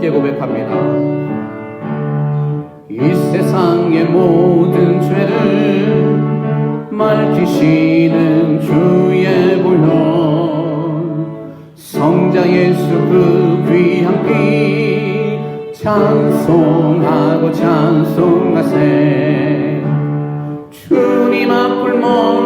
고백합니다. 이 세상의 모든 죄를 말지시는 주의 보혈 성자 예수 그 귀한 피 찬송하고 찬송하세 주님 앞을 멀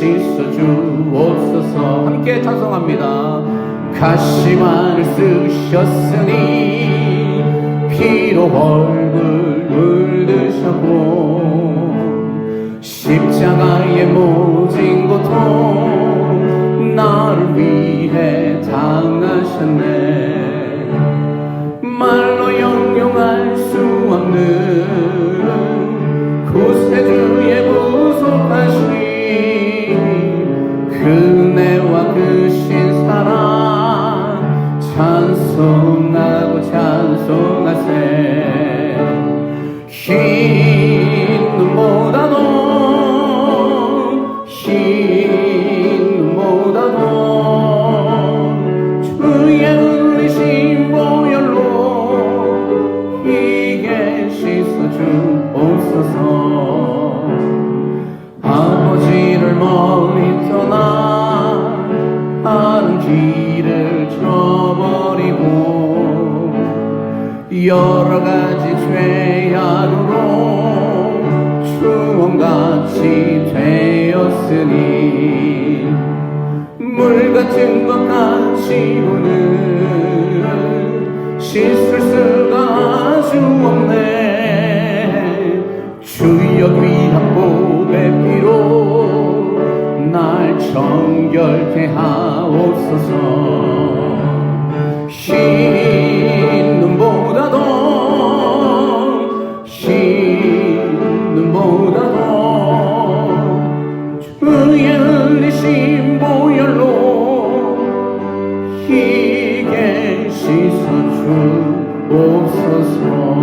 씻어 주옵소서. 함께 찬송합니다. 가시만을 쓰셨으니 피로 얼굴 물드셨고 십자가의 모진 고통 나를 위해 당하셨네. 말로 형용할 수 없는 구세주 여러 가지 죄악으로 추억같이 되었으니 물 같은 것 같이 오는 씻을 수가 아주 없네. 주여 귀한 복의 피로 날 정결케 하옵소서. 흰 Lord.